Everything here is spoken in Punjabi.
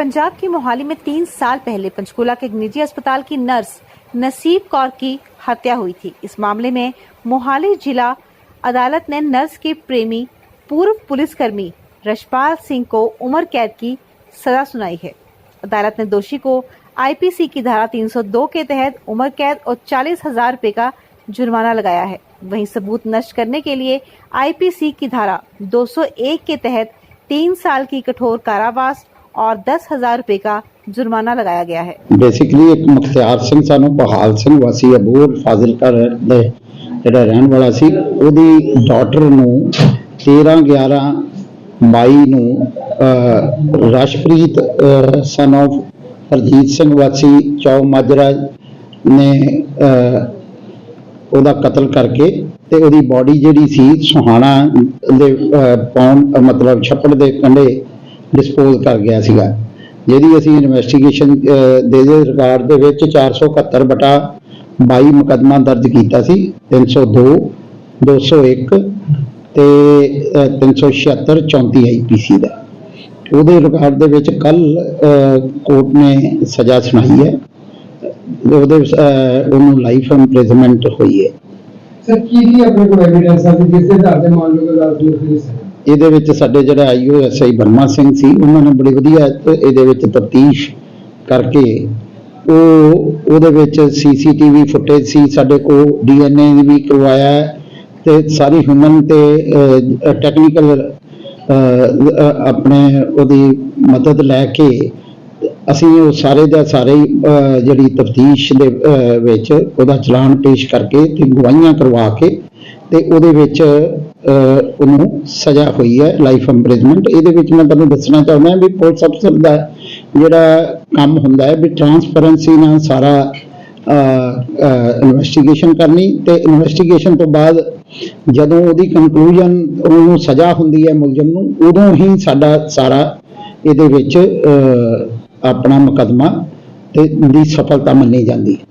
पंजाब की मोहाली में तीन साल पहले पंचकूला के एक निजी अस्पताल की नर्स नसीब कौर की हत्या हुई थी। इस मामले में मोहाली जिला अदालत ने नर्स के प्रेमी, पूर्व पुलिसकर्मी रशपाल सिंह को उम्र कैद की सजा सुनाई है। अदालत ने दोषी को आईपीसी की धारा 302 के तहत उम्र कैद और चालीस हज़ार रुपए का जुर्माना लगाया है। वहीं सबूत नष्ट करने के लिए आईपीसी की धारा 201 के तहत तीन साल की कठोर कारावास और दस हजार रुपए का जुर्माना लगाया गया है ਬੇਸਿਕਲੀ ਇੱਕ ਮੁਖਤਿਆਰ ਸਿੰਘ ਸਾਨੂੰ ਬਹਾਲ ਸਿੰਘ ਵਾਸੀ ਅਬੂਰ ਫਾਜ਼ਿਲਕਾ ਦੇ ਜਿਹੜਾ ਰਹਿਣ ਵਾਲਾ ਸੀ ਉਹਦੀ ਡਾਟਰ ਨੂੰ 13 11 22 ਨੂੰ ਅਹ, ਰਸ਼ਪ੍ਰੀਤ ਸਨ of ਹਰਜੀਤ ਸਿੰਘ ਵਾਸੀ ਚੌ ਮਾਜਰਾ ਨੇ ਅਹ, ਉਹਦਾ ਕਤਲ ਕਰਕੇ ਤੇ ਉਹਦੀ ਬਾਡੀ ਜਿਹੜੀ ਸੀ ਸੁਹਾਣਾ ਦੇ ਅਹ, ਪੌਣ ਅਹ, ਮਤਲਬ ਛੱਪੜ ਦੇ ਕੰਢੇ ਡਿਸਪੋਜ਼ ਕਰ ਗਿਆ ਸੀਗਾ। ਜਿਹਦੀ ਅਸੀਂ ਇਨਵੈਸਟੀਗੇਸ਼ਨ ਦੇ ਦੇ ਰਿਕਾਰਡ ਦੇ ਵਿੱਚ 471 ਬਟਾ 22 ਮੁਕੱਦਮਾ ਦਰਜ ਕੀਤਾ ਸੀ 302 201 ਤੇ 376 34 ਆਈਪੀਸੀ ਦਾ। ਉਹਦੇ ਰਿਕਾਰਡ ਦੇ ਵਿੱਚ ਕੱਲ ਕੋਰਟ ਨੇ ਸਜ਼ਾ ਸੁਣਾਈ ਹੈ। ਉਹਦੇ ਉਹਨੂੰ ਲਾਈਫ ਇੰਪ੍ਰਿਜ਼ਨਮੈਂਟ ਹੋਈ ਹੈ। ਸਰ, ਕੀ ਕੀ ਆਪਣੇ ਕੋਲ ਐਵੀਡੈਂਸ ਆ ਕਿ ਜਿਸ ਦੇ ਆਧਾਰ ਤੇ ਮੰਨ ਲਓ ਕਿ ਅਦਾਲਤ ਨੂੰ ਫਿਰ ਇਹਦੇ ਵਿੱਚ ਸਾਡੇ ਜਿਹੜਾ ਆਈਓ ਐਸਆਈ ਬਰਮਾ ਸਿੰਘ ਸੀ, ਉਹਨਾਂ ਨੇ ਬੜੀ ਵਧੀਆ ਇਹਦੇ ਵਿੱਚ ਤਫਤੀਸ਼ ਕਰਕੇ ਉਹ ਉਹਦੇ ਵਿੱਚ ਸੀਸੀਟੀਵੀ ਫੁਟੇਜ ਸੀ, ਸਾਡੇ ਕੋਲ ਡੀਐਨਏ ਵੀ ਕਰਵਾਇਆ ਹੈ ਤੇ ਸਾਰੀ ਹਿਊਮਨ ਤੇ ਟੈਕਨੀਕਲ ਆਪਣੇ ਉਹਦੀ ਮਦਦ ਲੈ ਕੇ ਅਸੀਂ ਉਹ ਸਾਰੇ ਦਾ ਸਾਰੇ ਜਿਹੜੀ ਤਫਤੀਸ਼ ਦੇ ਵਿੱਚ ਉਹਦਾ ਚਲਾਨ ਪੇਸ਼ ਕਰਕੇ ਤੇ ਗਵਾਹੀਆਂ ਕਰਵਾ ਕੇ ਤੇ ਉਹਦੇ ਵਿੱਚ ਉਹਨੂੰ ਸਜ਼ਾ ਹੋਈ ਹੈ ਲਾਈਫ ਇੰਪ੍ਰਿਜ਼ਨਮੈਂਟ ਇਹਦੇ ਵਿੱਚ ਮੈਂ ਤੁਹਾਨੂੰ ਦੱਸਣਾ ਚਾਹੁੰਦਾ ਵੀ ਪੁਲਿਸ ਅਫਸਰ ਦਾ ਜਿਹੜਾ ਕੰਮ ਹੁੰਦਾ ਹੈ ਵੀ ਟਰਾਂਸਪੇਰੈਂਸੀ ਨਾਲ ਸਾਰਾ ਇਨਵੈਸਟੀਗੇਸ਼ਨ ਕਰਨੀ ਤੇ ਇਨਵੈਸਟੀਗੇਸ਼ਨ ਤੋਂ ਬਾਅਦ ਜਦੋਂ ਉਹਦੀ ਕਨਕਲੂਜਨ ਉਹਨੂੰ ਸਜ਼ਾ ਹੁੰਦੀ ਹੈ ਮੁਲਜ਼ਮ ਨੂੰ, ਉਦੋਂ ਹੀ ਸਾਡਾ ਸਾਰਾ ਇਹਦੇ ਵਿੱਚ ਆਪਣਾ ਮੁਕੱਦਮਾ ਤੇ ਦੀ ਸਫਲਤਾ ਮੰਨੀ ਜਾਂਦੀ ਹੈ।